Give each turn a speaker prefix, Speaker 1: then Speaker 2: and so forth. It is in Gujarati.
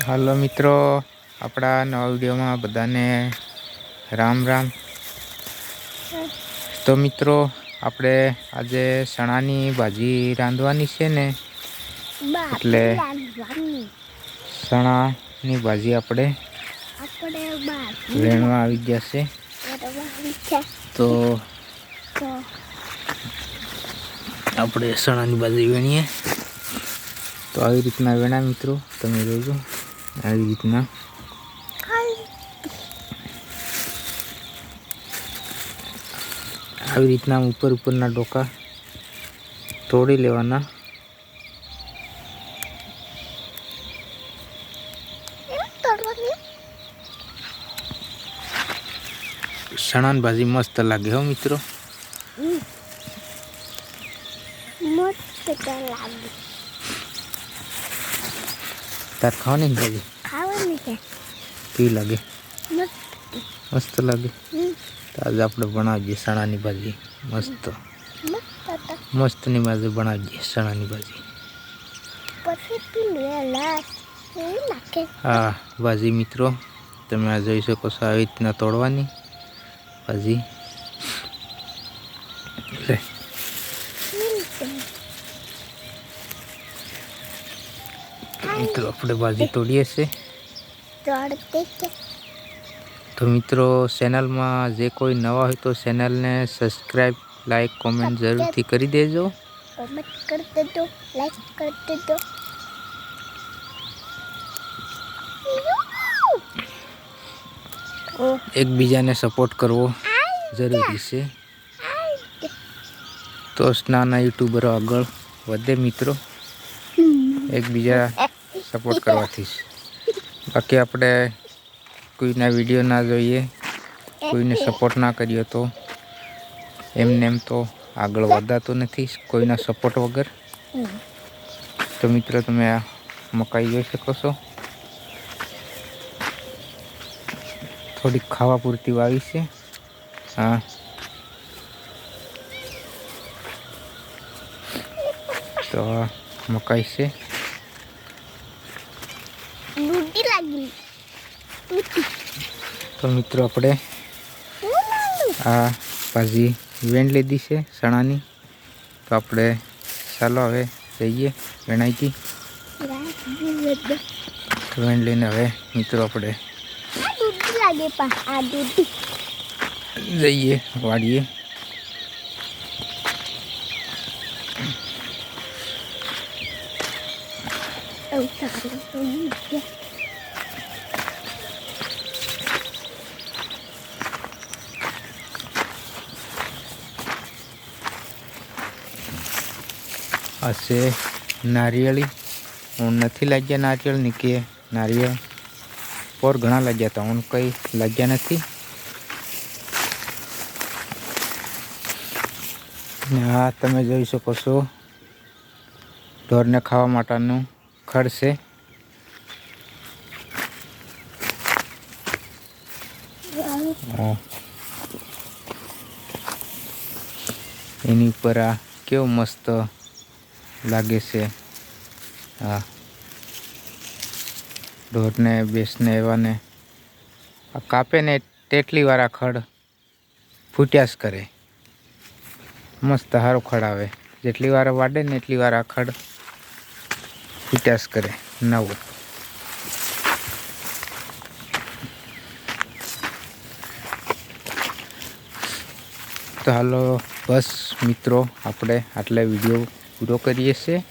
Speaker 1: હાલો મિત્રો, આપણા નવા વિડીયોમાં બધાને રામ રામ. તો મિત્રો, આપણે આજે ચણાની ભાજી રાંધવાની છે ને? એટલે ચણાની ભાજી આપણે વેણવા આવી ગયા
Speaker 2: છે.
Speaker 1: તો આપણે ચણાની ભાજી વેણીએ. તો આવી રીતના વેણા મિત્રો, તમે જોજો. આવી રીતના. આવી રીતના ઉપર ઉપરના ડોકા તોડી લેવાના.
Speaker 2: એમ
Speaker 1: ભાજી મસ્ત લાગે હો મિત્રો.
Speaker 2: મસ્ત લાગે.
Speaker 1: તાર ખાવાની જ
Speaker 2: ખાવાની છે.
Speaker 1: કેવી લાગે?
Speaker 2: મસ્ત.
Speaker 1: મસ્ત લાગે? આજે આપણે બનાવીએ સણાની ભાજી. મસ્ત. મસ્તની ભાજી બનાવીએ ચણાની ભાજી. આ ભાજી મિત્રો તમે આ જોઈ શકો છો આવી રીતના તોડવાની ભાજી. મિત્રો આપણે ભાજી તોડીએ છીએ.
Speaker 2: છે
Speaker 1: તો મિત્રો ચેનલમાં જે કોઈ નવા હોય તો ચેનલને સબસ્ક્રાઈબ લાઈક કોમેન્ટ જરૂરથી કરી દેજો.
Speaker 2: કમેન્ટ કરી દેજો લાઈક કરી દેજો.
Speaker 1: એકબીજાને સપોર્ટ કરવો જરૂરી છે. તો સ્નાના નાના યુટ્યુબરો આગળ વધે મિત્રો. એકબીજા સપોર્ટ કરવાથી બાકી આપણે કોઈના વીડિયો ના જોઈએ, કોઈને સપોર્ટ ના કરીએ તો એમને એમ તો આગળ વધાતો નથી, કોઈના સપોર્ટ વગર. તો મિત્રો, તમે આ મકાઈ જોઈ શકો છો. થોડીક ખાવા પૂરતી વાવી છે. હા. તો મકાઈ છે
Speaker 2: લૂટી લાગી
Speaker 1: તો મિત્રો આપણે આ ભાજી વેણ લીધી છે ચણાની. તો આપણે ચાલો હવે જઈએ વેણાઈથી. વેણ લઈને હવે મિત્રો આપણે જઈએ વાડીએ
Speaker 2: એવું સારું
Speaker 1: છે નારિયેળી. હું નથી લાગ્યા નારિયેળ નીકળીએ નારિયેળ. પર ઘણા લાગ્યા હતા. હું કંઈ લાગ્યા નથી. આ તમે જોઈ શકો છો. ઢોરને ખાવા માટેનું ખડ છે. હા. એની ઉપર આ કેવું મસ્ત લાગે છે. હા. ઢોરને બેસને, એવાને. આ કાપે ને તેટલી વાર આ ખડ ફૂટ્યા કરે. મસ્ત સારો ખડ આવે. જેટલી વાર વાડે ને એટલી વાર આ ખડ ફૂટ્યા કરે. નવું. તો હાલો, બસ મિત્રો, આપણે આટલે વીડિયો પૂરો કરીએ છીએ.